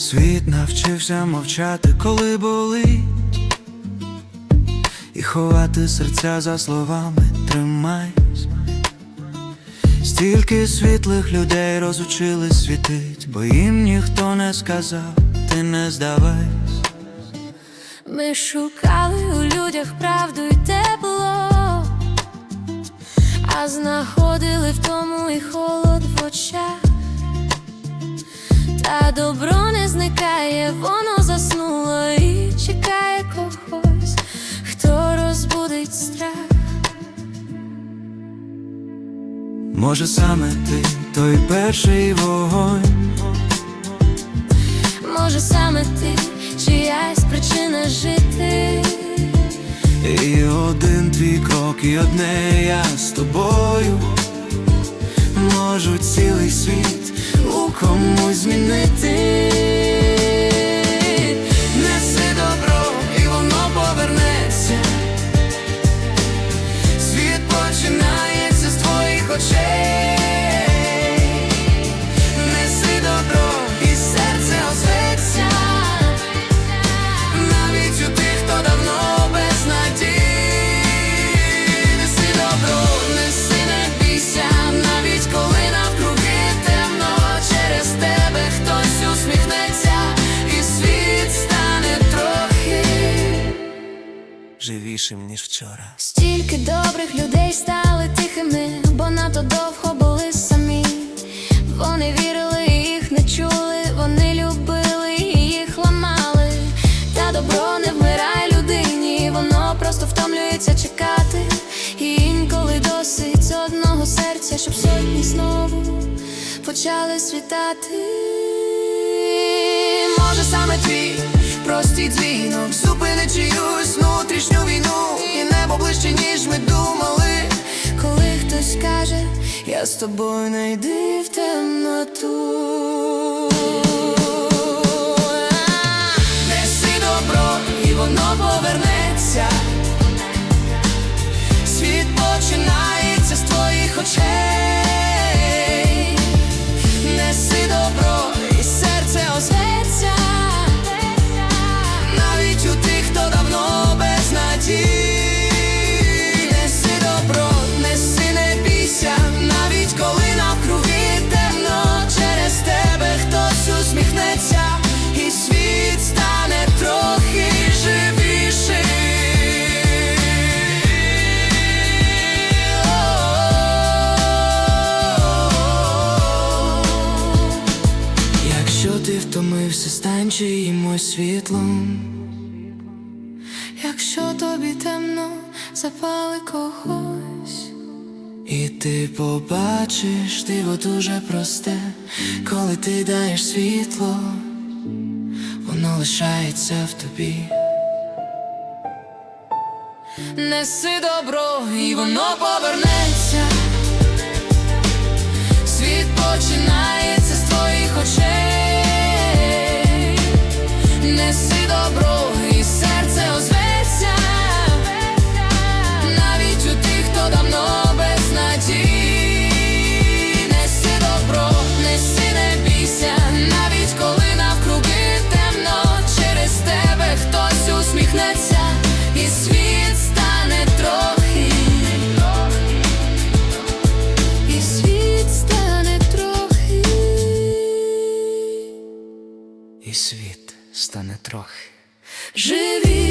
Світ навчився мовчати, коли болить І ховати серця за словами тримайсь Стільки світлих людей розучили світить, бо їм ніхто не сказав, ти не здавайсь. Ми шукали у людях правду й тепло, а знаходили в тому і холод в очах. Та добро не зникає, воно заснуло і чекає когось, хто розбудить страх. Може саме ти той перший вогонь, Може, саме ти чиясь причина жити. і один твій крок, і одне я з тобою можуть цілий світ у комусь змінити. Живішим, ніж вчора. Стільки добрих людей стали тихими, бо надто довго були самі. Вони вірили, їх не чули, вони любили, і їх ламали. Та добро не вмирає людині, воно просто втомлюється чекати. І інколи досить одного серця, щоб сотні знову почали світати. Може саме твій простий дзвінок зупинить чиюсь Я з тобою не йди в темноту. Неси добро, і воно повернеться. Світ починається з твоїх очей. Чиїмось світлом. якщо тобі темно, запали когось. І ти побачиш диво дуже просте, коли ти даєш світло, воно лишається в тобі. Неси добро, і воно повернеться. Світ починається світ стане трохи. живішим.